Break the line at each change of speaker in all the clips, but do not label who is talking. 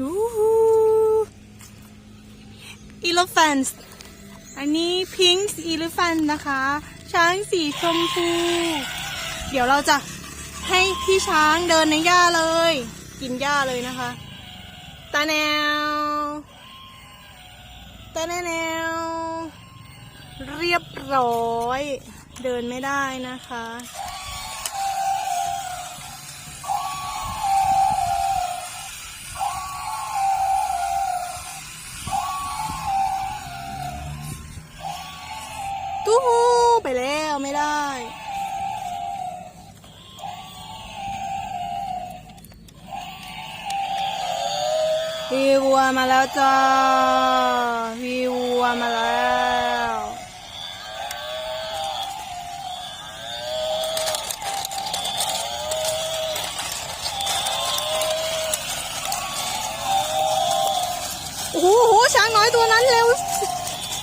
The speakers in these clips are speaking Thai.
Ooh. Elephants อันนี้ Pink Elephant นะคะ ช้างสีชมพู เดี๋ยวเราจะให้พี่ช้างเดินในหญ้าเลย กินหญ้าเลยนะคะ ตาแนว ตาแนว เรียบร้อย เดินไม่ได้นะคะ ตู้ฮูไปแล้วไม่ได้พี่วัวมาแล้วจ้าพี่วัวมาแล้วโอ้โหโอ้โหช้างน้อยตัวนั้นเร็ว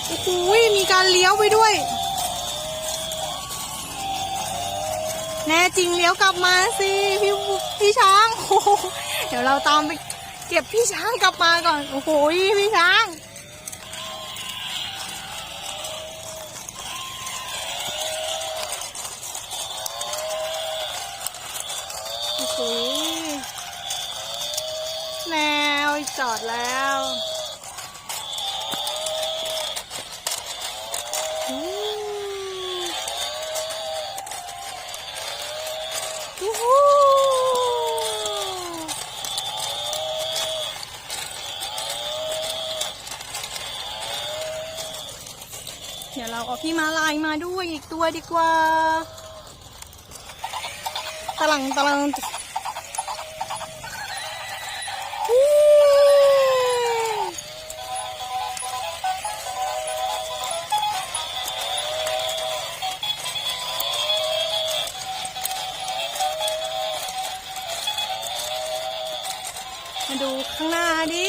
โอ้โห มีการเลี้ยวไปด้วย แน่จริงเลี้ยวกลับมาสิพี่พี่ช้างโอ้โหเดี๋ยวเราตามไปเก็บพี่ช้างกลับมาก่อน โอ้โหพี่ช้างโอ้โหแนวจอดแล้ว ยูฮูเดี๋ยวเราเอาพี่มาลายมาด้วยอีกตัวดีกว่าตะลังตะลัง มาดูข้างหน้าดิ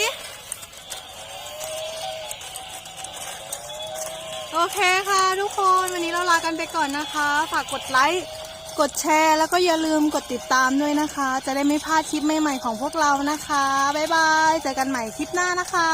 โอเคค่ะทุกคนวันนี้เราลากันไปก่อนนะคะ ฝากกดไลค์ กดแชร์ แล้วก็อย่าลืมกดติดตามด้วยนะคะ จะได้ไม่พลาดคลิปใหม่ๆของพวกเรานะคะ บ๊ายบาย เจอกันใหม่คลิปหน้านะคะ